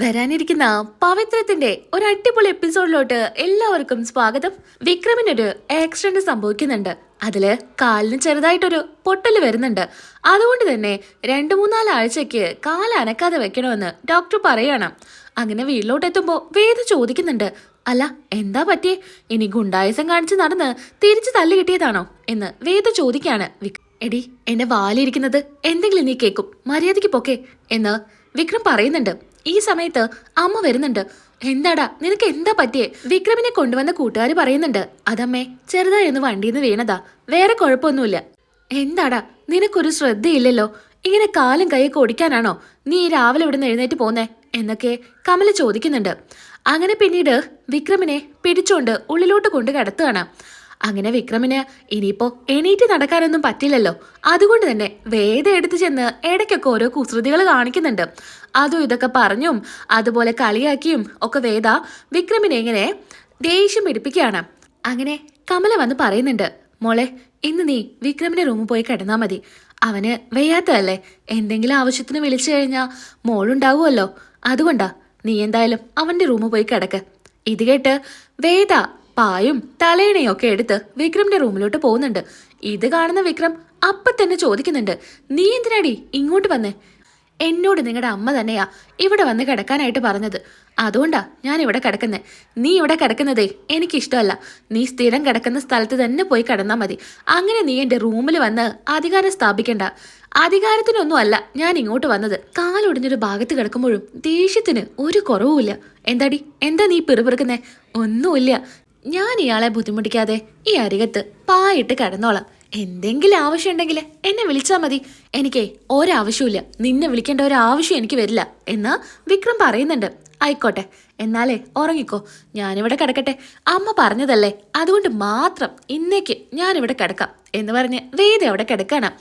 വരാനിരിക്കുന്ന പവിത്രത്തിന്റെ ഒരു അടിപൊളി എപ്പിസോഡിലോട്ട് എല്ലാവർക്കും സ്വാഗതം. വിക്രമിനൊരു ആക്സിഡന്റ് സംഭവിക്കുന്നുണ്ട്. അതിൽ കാലിന് ചെറുതായിട്ടൊരു പൊട്ടൽ വരുന്നുണ്ട്. അതുകൊണ്ട് തന്നെ രണ്ടു മൂന്നാൽ ആഴ്ചക്ക് കാൽ അനക്കാതെ വെക്കണമെന്ന് ഡോക്ടർ പറയാണ്. അങ്ങനെ വീട്ടിലോട്ട് എത്തുമ്പോ വേദ ചോദിക്കുന്നുണ്ട്. അല്ല എന്താ പറ്റിയേ? ഇനി ഗുണ്ടായസം കാണിച്ച് നടന്ന് തിരിച്ചു തല്ലി കിട്ടിയതാണോ? എന്ന് വേദ ചോദിക്കാണ് എടി എന്റെ വാലിരിക്കുന്നത് എന്തെങ്കിലും നീ കേക്കും. മര്യാദയ്ക്ക് പൊക്കെ. എന്ന് വിക്രം പറയുന്നുണ്ട്. ഈ സമയത്ത് അമ്മ വരുന്നുണ്ട്. എന്താടാ നിനക്ക് എന്താ പറ്റിയേ? വിക്രമിനെ കൊണ്ടുവന്ന കൂട്ടുകാർ പറയുന്നുണ്ട് അതമ്മേ ചെറുതായി ഒന്ന് വണ്ടിയിൽ നിന്ന് വീണതാ. വേറെ കുഴപ്പമൊന്നുമില്ല. എന്താടാ നിനക്കൊരു ശ്രദ്ധയില്ലല്ലോ? ഇങ്ങനെ കാലും കൈയൊക്കെ ഓടിക്കാനാണോ? നീ രാവിലെ ഇവിടുന്ന് എഴുന്നേറ്റ് പോന്നേ? എന്നൊക്കെ കമല ചോദിക്കുന്നുണ്ട്. അങ്ങനെ പിന്നീട് വിക്രമിനെ പിടിച്ചുകൊണ്ട് ഉള്ളിലോട്ട് കൊണ്ട് കിടത്തുകയാണ്. അങ്ങനെ വിക്രമിന് ഇനിയിപ്പോ എണീറ്റ് നടക്കാനൊന്നും പറ്റില്ലല്ലോ. അതുകൊണ്ട് തന്നെ വേദ എടുത്തു ചെന്ന് ഇടയ്ക്കൊക്കെ ഓരോ കുസൃതികൾ കാണിക്കുന്നുണ്ട്. അതും ഇതൊക്കെ പറഞ്ഞും അതുപോലെ കളിയാക്കിയും ഒക്കെ വേദ വിക്രമിനെ ഇങ്ങനെ ദേഷ്യം പിടിപ്പിക്കുകയാണ്. അങ്ങനെ കമല വന്ന് പറയുന്നുണ്ട് മോളെ ഇന്ന് നീ വിക്രമിന്റെ റൂമിൽ പോയി കിടന്നാ മതി. അവന് വയ്യാത്തതല്ലേ? എന്തെങ്കിലും ആവശ്യത്തിന് വിളിച്ചു കഴിഞ്ഞാൽ മോളുണ്ടാവുമല്ലോ. അതുകൊണ്ടാ നീ എന്തായാലും അവന്റെ റൂമിൽ പോയി കിടക്ക്. ഇത് കേട്ട് വേദ പായും തലേണയും ഒക്കെ എടുത്ത് വിക്രമിന്റെ റൂമിലോട്ട് പോകുന്നുണ്ട്. ഇത് കാണുന്ന വിക്രം അപ്പ തന്നെ ചോദിക്കുന്നുണ്ട് നീ എന്തിനാടി ഇങ്ങോട്ട് വന്നേ? എന്നോട് നിങ്ങളുടെ അമ്മ തന്നെയാ ഇവിടെ വന്ന് കിടക്കാനായിട്ട് പറഞ്ഞത്. അതുകൊണ്ടാ ഞാൻ ഇവിടെ കിടക്കുന്നേ. നീ ഇവിടെ കിടക്കുന്നതേ എനിക്കിഷ്ടമല്ല. നീ സ്ഥിരം കിടക്കുന്ന സ്ഥലത്ത് തന്നെ പോയി കിടന്നാൽ മതി. അങ്ങനെ നീ എന്റെ റൂമിൽ വന്ന് അധികാരം സ്ഥാപിക്കണ്ട. അധികാരത്തിനൊന്നും അല്ല ഞാൻ ഇങ്ങോട്ട് വന്നത്. കാലൊടിഞ്ഞൊരു ഭാഗത്ത് കിടക്കുമ്പോഴും ദേഷ്യത്തിന് ഒരു കുറവുമില്ല. എന്താടി? എന്താ നീ പിറുപിറുക്കുന്നേ? ഒന്നുമില്ല. ഞാൻ ഇയാളെ ബുദ്ധിമുട്ടിക്കാതെ ഈ അരികത്ത് പായിട്ട് കിടന്നോളാം. എന്തെങ്കിലും ആവശ്യമുണ്ടെങ്കിൽ എന്നെ വിളിച്ചാൽ മതി. എനിക്കേ ഒരാവശ്യമില്ല നിന്നെ വിളിക്കേണ്ട ഒരാവശ്യം എനിക്ക് വരില്ല എന്ന് വിക്രം പറയുന്നുണ്ട്. ആയിക്കോട്ടെ എന്നാലേ ഉറങ്ങിക്കോ. ഞാനിവിടെ കിടക്കട്ടെ. അമ്മ പറഞ്ഞതല്ലേ? അതുകൊണ്ട് മാത്രം ഇന്നേക്ക് ഞാനിവിടെ കിടക്കാം എന്ന് പറഞ്ഞ് വേദ അവിടെ കിടക്കണം.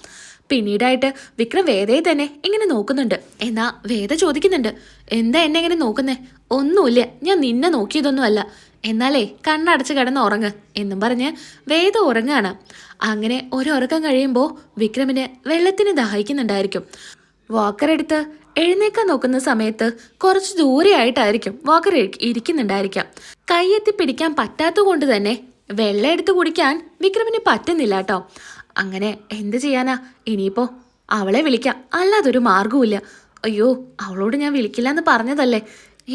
പിന്നീടായിട്ട് വിക്രം വേദയെ തന്നെ ഇങ്ങനെ നോക്കുന്നുണ്ട്. എന്നാ വേദ ചോദിക്കുന്നുണ്ട് എന്താ എന്നെ ഇങ്ങനെ നോക്കുന്നേ? ഒന്നുമില്ല. ഞാൻ നിന്നെ നോക്കിയതൊന്നുമല്ല. എന്നാലേ കണ്ണടച്ച് കിടന്ന് ഉറങ്ങ് എന്നും പറഞ്ഞ് വേദ ഉറങ്ങാണ്. അങ്ങനെ ഒരു ഉറക്കം കഴിയുമ്പോൾ വിക്രമിന് വെള്ളത്തിന് ദാഹിക്കുന്നുണ്ടായിരിക്കും. വാക്കർ എടുത്ത് എഴുന്നേക്കാൻ നോക്കുന്ന സമയത്ത് കുറച്ച് ദൂരെയായിട്ടായിരിക്കും വാക്കർ ഇരി- ഇരിക്കുന്നുണ്ടായിരിക്കാം. കൈയെത്തി പിടിക്കാൻ പറ്റാത്ത കൊണ്ട് തന്നെ വെള്ളം എടുത്ത് കുടിക്കാൻ വിക്രമിന് പറ്റുന്നില്ല കേട്ടോ അങ്ങനെ എന്ത് ചെയ്യാനാ? ഇനിയിപ്പോ അവളെ വിളിക്കാം. അല്ലാതൊരു മാർഗവുമില്ല അയ്യോ അവളോട് ഞാൻ വിളിക്കില്ല എന്ന് പറഞ്ഞതല്ലേ?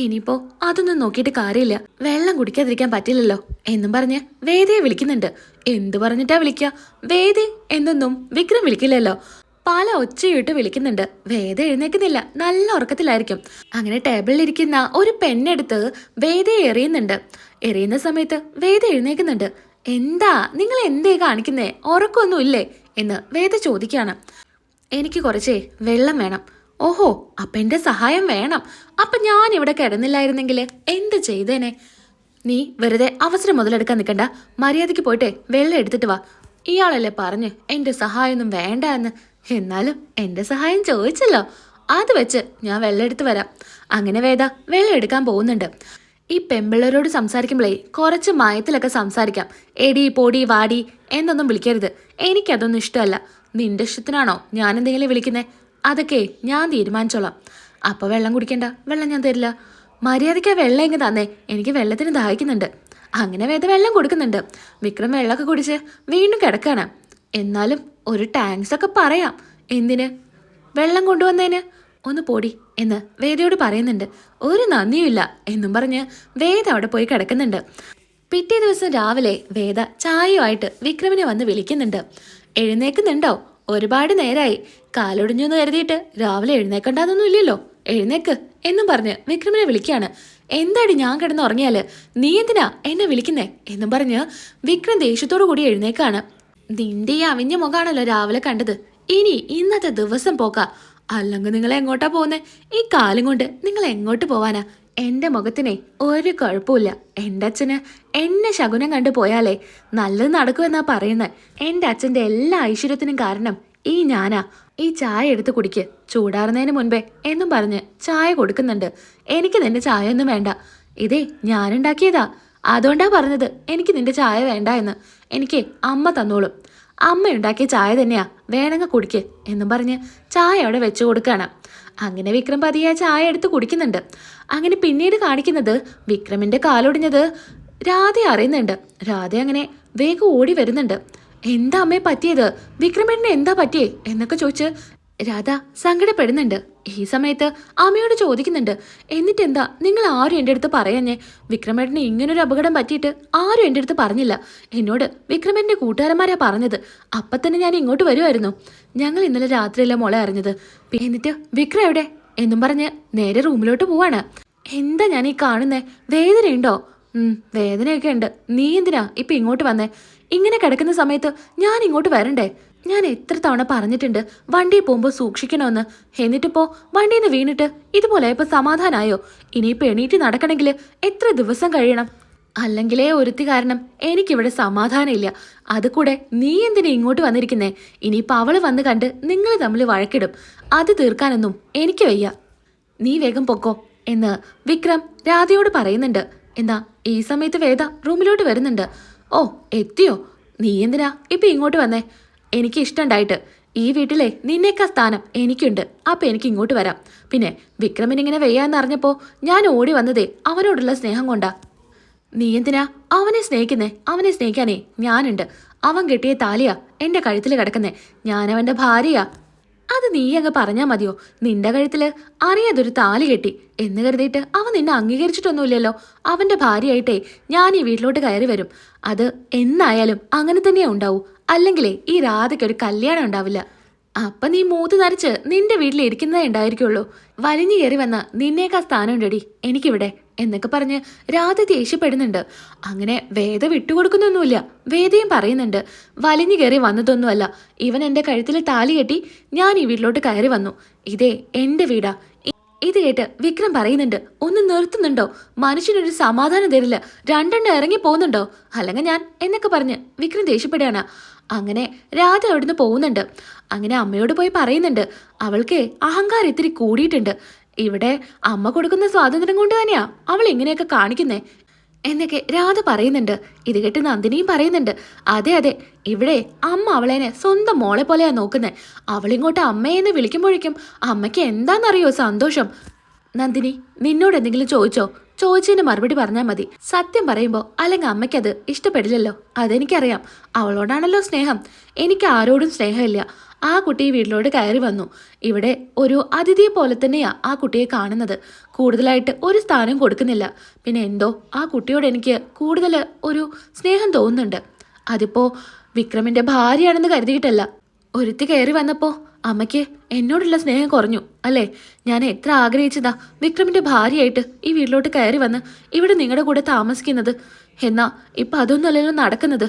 ഇനിയിപ്പോ അതൊന്നും നോക്കിയിട്ട് കാര്യമില്ല. വെള്ളം കുടിക്കാതിരിക്കാൻ പറ്റില്ലല്ലോ. എന്നും പറഞ്ഞ് വേദയെ വിളിക്കുന്നുണ്ട്. എന്തു പറഞ്ഞിട്ടാ വിളിക്കുക വേദി എന്നൊന്നും വിക്രം വിളിക്കില്ലല്ലോ. പല ഒച്ചയിട്ട് വിളിക്കുന്നുണ്ട്. വേദ എഴുന്നേക്കുന്നില്ല. നല്ല ഉറക്കത്തിലായിരിക്കും. അങ്ങനെ ടേബിളിൽ ഇരിക്കുന്ന ഒരു പെണ്ണെടുത്ത് വേദയെ എറിയുന്നുണ്ട്. എറിയുന്ന സമയത്ത് വേദ എഴുന്നേക്കുന്നുണ്ട്. എന്താ? നിങ്ങൾ എന്തേ കാണിക്കുന്നേ? ഉറക്കമൊന്നും ഇല്ലേ എന്ന് വേദ ചോദിക്കാണ് എനിക്ക് കുറച്ചേ വെള്ളം വേണം. ഓഹോ അപ്പ എന്റെ സഹായം വേണം. അപ്പൊ ഞാൻ ഇവിടെ കിടന്നില്ലായിരുന്നെങ്കിൽ എന്ത് ചെയ്തേനെ? നീ വെറുതെ അവസരം മുതലെടുക്കാൻ നിൽക്കണ്ട മര്യാദയ്ക്ക് പോയിട്ടെ വെള്ളം എടുത്തിട്ട് വാ. ഇയാളല്ലേ പറഞ്ഞ് എന്റെ സഹായമൊന്നും വേണ്ട എന്ന് എന്നാലും എന്റെ സഹായം ചോദിച്ചല്ലോ. അത് വെച്ച് ഞാൻ വെള്ളം എടുത്ത് വരാം. അങ്ങനെ വേദ വെള്ളം എടുക്കാൻ പോകുന്നുണ്ട്. ഈ പെമ്പിള്ളരോട് സംസാരിക്കുമ്പോഴേ കുറച്ച് മയത്തിലൊക്കെ സംസാരിക്കാം. എടി പൊടി വാടി എന്നൊന്നും വിളിക്കരുത്. എനിക്കതൊന്നും ഇഷ്ടമല്ല. നിന്റെ ഇഷ്ടത്തിനാണോ ഞാൻ എന്തെങ്കിലും വിളിക്കുന്നേ? അതൊക്കെ ഞാൻ തീരുമാനിച്ചോളാം. അപ്പോൾ വെള്ളം കുടിക്കണ്ട. വെള്ളം ഞാൻ തരില്ല. മര്യാദയ്ക്ക് ആ വെള്ളം എങ്ങ് തന്നേ. എനിക്ക് വെള്ളത്തിന് ദാഹിക്കുന്നുണ്ട്. അങ്ങനെ വേദ വെള്ളം കൊടുക്കുന്നുണ്ട്. വിക്രം വെള്ളമൊക്കെ കുടിച്ച് വീണ്ടും കിടക്കാണ്. എന്നാലും ഒരു ടാങ്ക്സ് ഒക്കെ പറയാം. എന്തിന്? വെള്ളം കൊണ്ടുവന്നതിന് ഒന്ന് പോടി എന്ന് വേദയോട് പറയുന്നുണ്ട്. ഒരു നന്ദിയുമില്ല എന്നും പറഞ്ഞ് വേദ അവിടെ പോയി കിടക്കുന്നുണ്ട്. പിറ്റേ ദിവസം രാവിലെ വേദ ചായയുമായിട്ട് വിക്രമിനെ വന്ന് വിളിക്കുന്നുണ്ട്. എഴുന്നേക്കുന്നുണ്ടോ ഒരുപാട് നേരായി. കാലൊടിഞ്ഞു എന്ന് കരുതിയിട്ട് രാവിലെ എഴുന്നേക്കണ്ടെന്നൊന്നും ഇല്ലല്ലോ. എഴുന്നേക്ക് എന്നും പറഞ്ഞ് വിക്രമിനെ വിളിക്കുകയാണ്. എന്താടി ഞാൻ കിടന്ന് ഉറങ്ങിയാൽ നീ എന്തിനാ എന്നെ വിളിക്കുന്നേ? എന്നും പറഞ്ഞ് വിക്രം ദേഷ്യത്തോടു കൂടി എഴുന്നേക്കാണ്. നിന്റെ ഈ അവിഞ്ഞ മുഖാണല്ലോ രാവിലെ കണ്ടത്. ഇനി ഇന്നത്തെ ദിവസം പോക്ക. അല്ലെങ്കിൽ നിങ്ങൾ എങ്ങോട്ടാ പോകുന്നേ ഈ കാലം കൊണ്ട് നിങ്ങൾ എങ്ങോട്ട് പോവാനാ? എന്റെ മുഖത്തിനെ ഒരു കുഴപ്പമില്ല എന്റെ അച്ഛന് എന്നെ ശകുനം കണ്ടു പോയാലേ നല്ലത് നടക്കുമെന്നാ പറയുന്നത്. എന്റെ അച്ഛന്റെ എല്ലാ ഐശ്വര്യത്തിനും കാരണം ഈ ഞാനാ ഈ ചായ എടുത്ത് കുടിക്ക്. ചൂടാറുന്നതിന് മുൻപേ എന്നും പറഞ്ഞ് ചായ കൊടുക്കുന്നുണ്ട്. എനിക്ക് നിന്റെ ചായ ഒന്നും വേണ്ട. ഇതേ ഞാനുണ്ടാക്കിയതാ. അതുകൊണ്ടാ പറഞ്ഞത് എനിക്ക് നിന്റെ ചായ വേണ്ട എന്ന്. എനിക്ക് അമ്മ തന്നോളും. അമ്മ ഉണ്ടാക്കിയ ചായ തന്നെയാ. വേണമെങ്കിൽ കുടിക്ക് എന്നും പറഞ്ഞ് ചായ അവിടെ വെച്ചു കൊടുക്കുകയാണ് അങ്ങനെ വിക്രം പതിയെ ചായ എടുത്ത് കുടിക്കുന്നുണ്ട്. അങ്ങനെ പിന്നീട് കാണിക്കുന്നത് വിക്രമിന്റെ കാലൊടിഞ്ഞത് രാധ അറിയുന്നുണ്ട്. രാധ അങ്ങനെ വേഗം ഓടി വരുന്നുണ്ട്. എന്താ അമ്മേ പറ്റിയത്? വിക്രമേട്ടന് എന്താ പറ്റിയേ? എന്നൊക്കെ ചോദിച്ച് രാധ സങ്കടപ്പെടുന്നുണ്ട്. ഈ സമയത്ത് അമ്മയോട് ചോദിക്കുന്നുണ്ട്. എന്നിട്ട് എന്താ നിങ്ങൾ ആരും എന്റെ അടുത്ത് പറയാഞ്ഞേ? വിക്രമേട്ടന് ഇങ്ങനൊരു അപകടം പറ്റിയിട്ട് ആരും എന്റെ അടുത്ത് പറഞ്ഞില്ല. എന്നോട് വിക്രമേട്ടന്റെ കൂട്ടുകാരന്മാരാ പറഞ്ഞത്. അപ്പം തന്നെ ഞാൻ ഇങ്ങോട്ട് വരുമായിരുന്നു ഞങ്ങൾ ഇന്നലെ രാത്രിയല്ല മോളെ അറിഞ്ഞത്. എന്നിട്ട് വിക്രം എവിടെ? എന്നും പറഞ്ഞ് നേരെ റൂമിലോട്ട് പോവാണ്. എന്താ ഞാൻ ഈ കാണുന്നേ? വേദനയുണ്ടോ? വേദനയൊക്കെ ഉണ്ട്. നീ എന്തിനാ ഇപ്പൊ ഇങ്ങോട്ട് വന്നേ? ഇങ്ങനെ കിടക്കുന്ന സമയത്ത് ഞാൻ ഇങ്ങോട്ട് വരണ്ടേ? ഞാൻ എത്ര തവണ പറഞ്ഞിട്ടുണ്ട് വണ്ടി പോകുമ്പോൾ സൂക്ഷിക്കണമെന്ന്. എന്നിട്ടിപ്പോ വണ്ടിയിൽ നിന്ന് വീണിട്ട് ഇതുപോലെ ഇപ്പൊ സമാധാനായോ? ഇനിയിപ്പോ എണീറ്റ് നടക്കണമെങ്കിൽ എത്ര ദിവസം കഴിയണം? അല്ലെങ്കിലേ ഒരുത്തി കാരണം എനിക്കിവിടെ സമാധാനമില്ല. അത് കൂടെ നീ എന്തിനാ ഇങ്ങോട്ട് വന്നിരിക്കുന്നേ? ഇനിയിപ്പോൾ അവൾ വന്ന് കണ്ട് നിങ്ങൾ തമ്മിൽ വഴക്കിടും. അത് തീർക്കാനൊന്നും എനിക്ക് വയ്യ. നീ വേഗം പൊക്കോ എന്ന് വിക്രം രാധയോട് പറയുന്നുണ്ട്. എന്നാ ഈ സമയത്ത് വേദ റൂമിലോട്ട് വരുന്നുണ്ട്. ഓ എത്തിയോ? നീ എന്തിനാ ഇപ്പൊ ഇങ്ങോട്ട് വന്നേ? എനിക്ക് ഇഷ്ടമുണ്ടായിട്ട് ഈ വീട്ടിലെ നിന്നേക്കാ സ്ഥാനം എനിക്കുണ്ട്. അപ്പൊ എനിക്ക് ഇങ്ങോട്ട് വരാം. പിന്നെ വിക്രമിനിങ്ങനെ വെയ്യാന്ന് അറിഞ്ഞപ്പോ ഞാൻ ഓടി വന്നതേ അവനോടുള്ള സ്നേഹം കൊണ്ടാ. നീ എന്തിനാ അവനെ സ്നേഹിക്കുന്നേ? അവനെ സ്നേഹിക്കാനേ ഞാനുണ്ട്. അവൻ കെട്ടിയ താലിയാ എന്റെ കഴുത്തിൽ കിടക്കുന്നേ. ഞാൻ അവന്റെ ഭാര്യയാ. അത് നീ അങ്ങ് മതിയോ? നിന്റെ കഴുത്തിൽ അറിയാതൊരു താലി കെട്ടി. എന്ന് കരുതിയിട്ട് അവൻ നിന്നെ അംഗീകരിച്ചിട്ടൊന്നുമില്ലല്ലോ. അവന്റെ ഭാര്യയായിട്ടേ ഞാൻ ഈ വീട്ടിലോട്ട് കയറി വരും. അത് എന്നായാലും അങ്ങനെ തന്നെയാ ഉണ്ടാവൂ. അല്ലെങ്കിലേ ഈ രാധയ്ക്ക് ഒരു കല്യാണം ഉണ്ടാവില്ല. അപ്പൊ നീ മൂത്ത് നരച്ച് നിന്റെ വീട്ടിൽ ഇരിക്കുന്നതേ ഉണ്ടായിരിക്കുള്ളൂ. വലിഞ്ഞു കയറി വന്ന നിന്നേക്കാ സ്ഥാനം ഉണ്ടടി എനിക്കിവിടെ. എന്നൊക്കെ പറഞ്ഞ് രാധ ദേഷ്യപ്പെടുന്നുണ്ട്. അങ്ങനെ വേദ വിട്ടുകൊടുക്കുന്നൊന്നുമില്ല. വേദയും പറയുന്നുണ്ട് വലിഞ്ഞു കയറി വന്നതൊന്നുമല്ല. ഇവൻ എന്റെ കഴുത്തിൽ താലി കെട്ടി ഞാൻ ഈ വീട്ടിലോട്ട് കയറി വന്നു. ഇതേ എന്റെ വീടാ. ഇത് കേട്ട് വിക്രം പറയുന്നുണ്ട് ഒന്ന് നിർത്തുന്നുണ്ടോ? മനുഷ്യനൊരു സമാധാനം തരില്ല. രണ്ടെണ്ണം ഇറങ്ങി പോകുന്നുണ്ടോ? അല്ലെങ്കിൽ ഞാൻ എന്നൊക്കെ പറഞ്ഞ് വിക്രം ദേഷ്യപ്പെടുകയാണ്. അങ്ങനെ രാധ അവിടുന്ന് പോകുന്നുണ്ട്. അങ്ങനെ അമ്മയോട് പോയി പറയുന്നുണ്ട് അവൾക്ക് അഹങ്കാരം ഇത്തിരി കൂടിയിട്ടുണ്ട്. ഇവിടെ അമ്മ കൊടുക്കുന്ന സ്വാതന്ത്ര്യം കൊണ്ട് തന്നെയാ അവൾ ഇങ്ങനെയൊക്കെ കാണിക്കുന്നേ. എന്നൊക്കെ രാധ പറയുന്നുണ്ട്. ഇത് കേട്ട് നന്ദിനിയും പറയുന്നുണ്ട്. അതെ അതെ ഇവിടെ അമ്മ അവളേനെ സ്വന്തം മോളെ പോലെയാ നോക്കുന്നത് അവളിങ്ങോട്ട് അമ്മയെന്ന് വിളിക്കുമ്പോഴേക്കും അമ്മയ്ക്ക് എന്താണെന്നറിയോ സന്തോഷം? നന്ദിനി നിന്നോട് എന്തെങ്കിലും ചോദിച്ചോ? ചോദിച്ചതിന് മറുപടി പറഞ്ഞാൽ മതി. സത്യം പറയുമ്പോൾ അല്ലെങ്കിൽ അമ്മയ്ക്കത് ഇഷ്ടപ്പെടില്ലല്ലോ. അതെനിക്കറിയാം. അവളോടാണല്ലോ സ്നേഹം. എനിക്ക് ആരോടും സ്നേഹമില്ല. ആ കുട്ടി വീട്ടിലോട്ട് കയറി വന്നു. ഇവിടെ ഒരു അതിഥിയെ പോലെ തന്നെയാ ആ കുട്ടിയെ കാണുന്നത്. കൂടുതലായിട്ട് ഒരു സ്ഥാനം കൊടുക്കുന്നില്ല. പിന്നെ എന്തോ ആ കുട്ടിയോട് എനിക്ക് കൂടുതൽ ഒരു സ്നേഹം തോന്നുന്നുണ്ട്. അതിപ്പോ വിക്രമിന്റെ ഭാര്യയാണെന്ന് കരുതിയിട്ടല്ല. ഒരുത്തി കയറി വന്നപ്പോ അമ്മയ്ക്ക് എന്നോടുള്ള സ്നേഹം കുറഞ്ഞു അല്ലേ? ഞാൻ എത്ര ആഗ്രഹിച്ചതാ വിക്രമിന്റെ ഭാര്യയായിട്ട് ഈ വീട്ടിലോട്ട് കയറി വന്ന് ഇവിടെ നിങ്ങളുടെ കൂടെ താമസിക്കുന്നത്. എന്നാ ഇപ്പൊ അതൊന്നുമല്ലല്ലോ നടക്കുന്നത്.